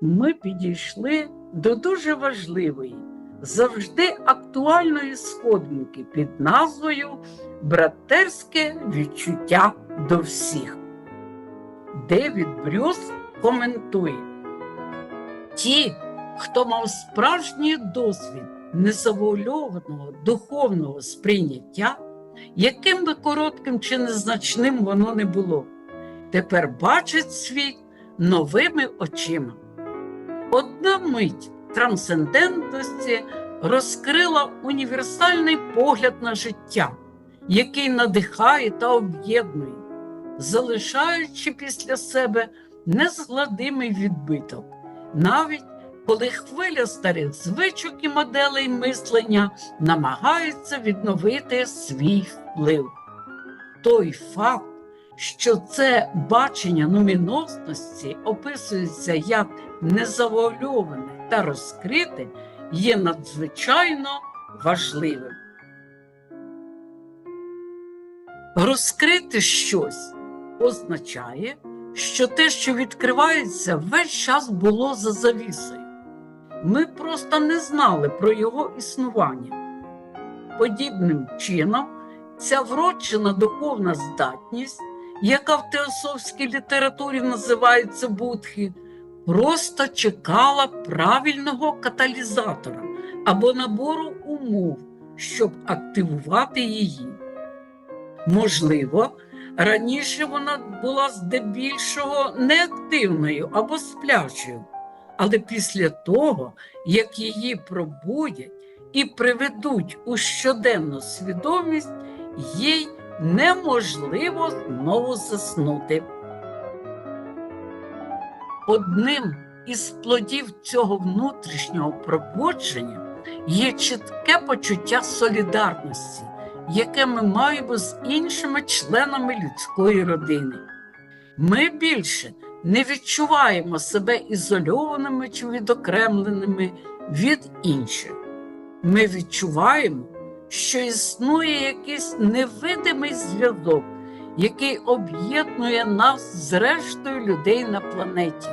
ми підійшли до дуже важливої, завжди актуальної сходинки під назвою Братерське відчуття до всіх. Девід Брюс коментує: ті, хто мав справжній досвід незавуальованого духовного сприйняття, яким би коротким чи незначним воно не було, тепер бачать світ новими очима. Одна мить трансцендентності розкрила універсальний погляд на життя, який надихає та об'єднує, залишаючи після себе незгладимий відбиток, навіть коли хвиля старих звичок і моделей мислення намагається відновити свій вплив. Той факт, що це бачення нумінозності описується як незавуальоване та розкрите, є надзвичайно важливим. Розкрити щось означає, що те, що відкривається, весь час було за завісою. Ми просто не знали про його існування. Подібним чином, ця вроджена духовна здатність, яка в теософській літературі називається будхи, просто чекала правильного каталізатора або набору умов, щоб активувати її. Можливо, раніше вона була здебільшого неактивною або сплячою, але після того, як її пробудять і приведуть у щоденну свідомість, їй неможливо знову заснути. Одним із плодів цього внутрішнього пробудження є чітке почуття солідарності, яке ми маємо з іншими членами людської родини. Ми більше не відчуваємо себе ізольованими чи відокремленими від інших. Ми відчуваємо, що існує якийсь невидимий зв'язок, який об'єднує нас з рештою людей на планеті,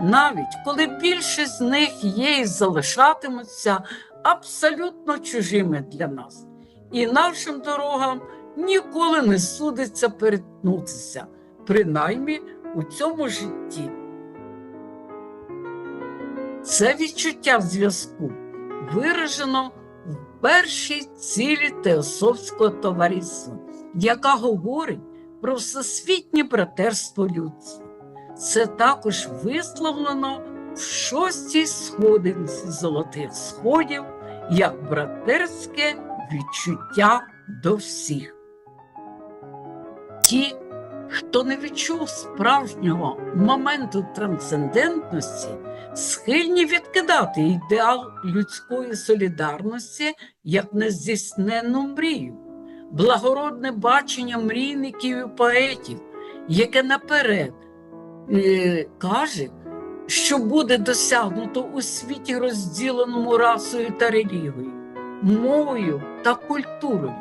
навіть коли більшість з них є і залишатимуться абсолютно чужими для нас, і нашим дорогам ніколи не судиться перетнутися, принаймні у цьому житті. Це відчуття зв'язку виражено в першій цілі Теософського товариства, яка говорить про всесвітнє братерство людства. Це також висловлено в шостій сходинці золотих сходів як братерське відчуття до всіх. Ті, хто не відчув справжнього моменту трансцендентності, схильні відкидати ідеал людської солідарності як нездійсненну мрію, благородне бачення мрійників і поетів, яке наперед каже, що буде досягнуто у світі, розділеному расою та релігією, мовою та культурою.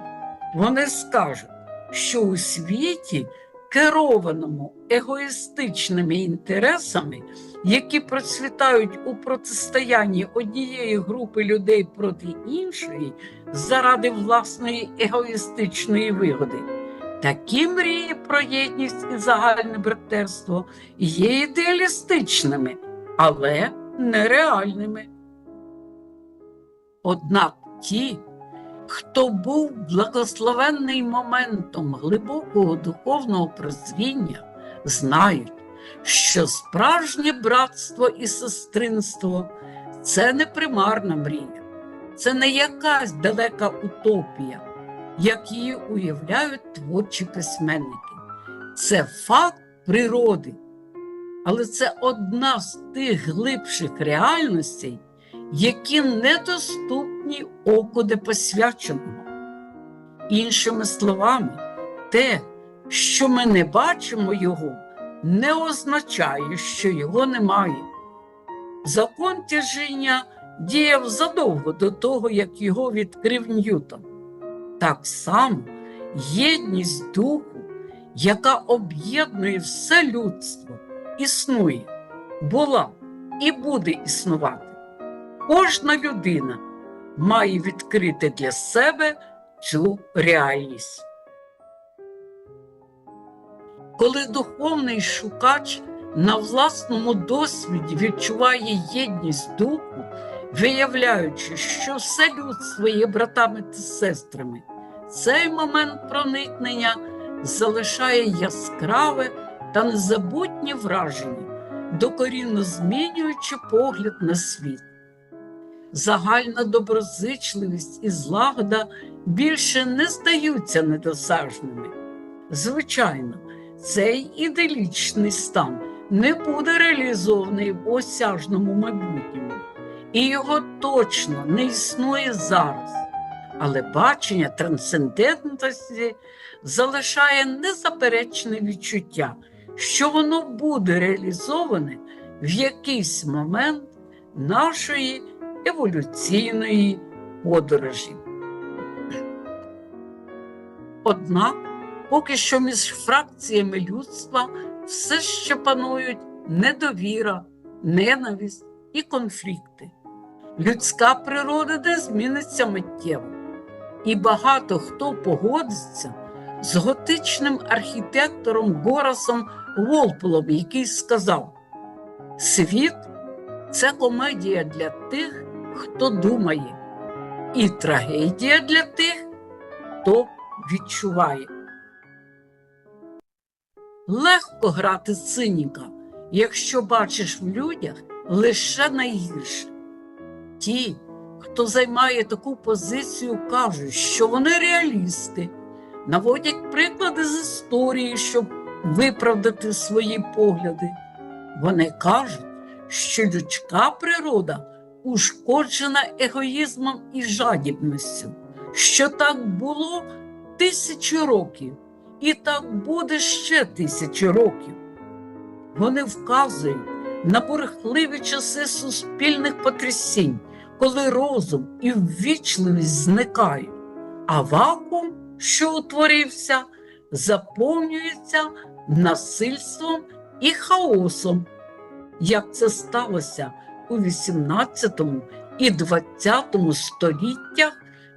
Вони скажуть, що у світі, керованому егоїстичними інтересами, які процвітають у протистоянні однієї групи людей проти іншої заради власної егоїстичної вигоди. Такі мрії про єдність і загальне братерство є ідеалістичними, але нереальними. Однак ті, хто був благословенний моментом глибокого духовного прозвіння, знають, що справжнє братство і сестринство це не примарна мрія, це не якась далека утопія, як її уявляють творчі письменники. Це факт природи, але це одна з тих глибших реальностей, які недоступні оку непосвяченого. Іншими словами, те, що ми не бачимо його, не означає, що його немає. Закон тяжіння діяв задовго до того, як його відкрив Ньютон. Так само єдність духу, яка об'єднує все людство, існує, була і буде існувати. Кожна людина має відкрити для себе цю реальність. Коли духовний шукач на власному досвіді відчуває єдність духу, виявляючи, що все людство є братами та сестрами, цей момент проникнення залишає яскраве та незабутнє враження, докорінно змінюючи погляд на світ. Загальна доброзичливість і злагода більше не здаються недосяжними. Звичайно, цей іделічний стан не буде реалізований в осяжному майбутньому, і його точно не існує зараз. Але бачення трансцендентності залишає незаперечне відчуття, що воно буде реалізоване в якийсь момент нашої еволюційної подорожі. Однак, поки що між фракціями людства все ще панують недовіра, ненависть і конфлікти. Людська природа не зміниться миттєво, і багато хто погодиться з готичним архітектором Горасом Волполом, який сказав: світ це комедія для тих, хто думає, і трагедія для тих, хто відчуває. Легко грати циніка, якщо бачиш в людях лише найгірше. Ті, хто займає таку позицію, кажуть, що вони реалісти, наводять приклади з історії, щоб виправдати свої погляди. Вони кажуть, що людська природа ушкоджена егоїзмом і жадібністю, що так було тисячі років, і так буде ще тисячі років. Вони вказують на бурхливі часи суспільних потрясінь, коли розум і ввічливість зникають, а вакуум, що утворився, заповнюється насильством і хаосом, як це сталося у XVIII і XX століттях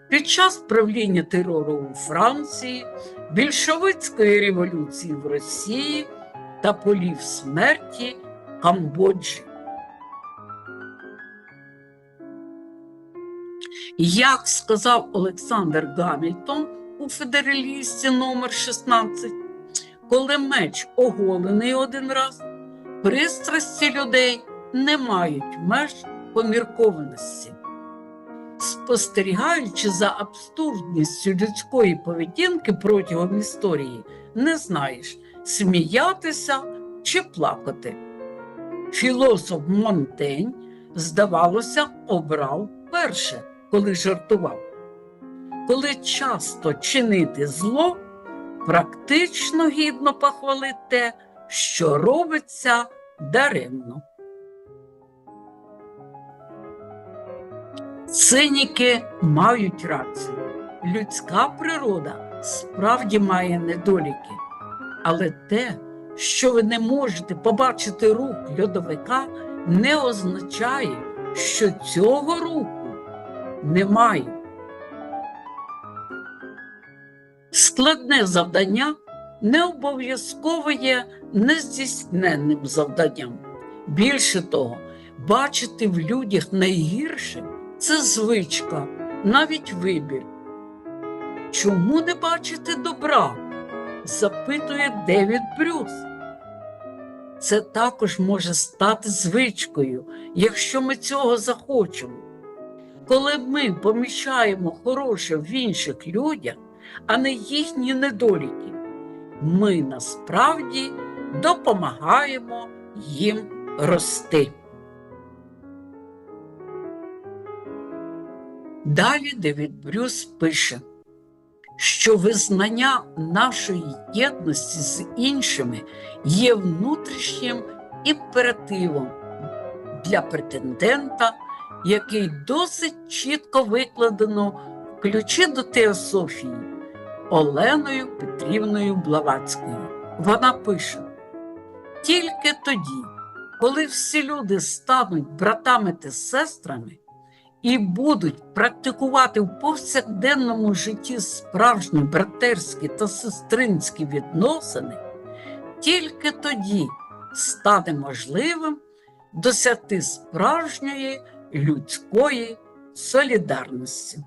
під час правління терору у Франції, більшовицької революції в Росії та полів смерті Камбоджі. Як сказав Олександр Гамільтон у федералісті номер 16 коли меч оголений один раз, пристрасті людей не мають меж поміркованості. Спостерігаючи за абсурдністю людської поведінки протягом історії, не знаєш, сміятися чи плакати. Філософ Монтень, здавалося, обрав перше, коли жартував. Коли часто чинити зло, практично гідно похвалити те, що робиться даремно. Циніки мають рацію. Людська природа справді має недоліки, але те, що ви не можете побачити рук льодовика, не означає, що цього руху немає. Складне завдання не обов'язково є нездійсненним завданням. Більше того, бачити в людях найгірше це звичка, навіть вибір. Чому не бачити добра? запитує Девід Брюс. Це також може стати звичкою, якщо ми цього захочемо. Коли ми помічаємо хороше в інших людях, а не їхні недоліки, ми насправді допомагаємо їм рости. Далі Девід Брюс пише, що визнання нашої єдності з іншими є внутрішнім імперативом для претендента, який досить чітко викладено в ключі до теософії Оленою Петрівною Блаватською. Вона пише: тільки тоді, коли всі люди стануть братами та сестрами і будуть практикувати в повсякденному житті справжні братерські та сестринські відносини, тільки тоді стане можливим досягти справжньої людської солідарності.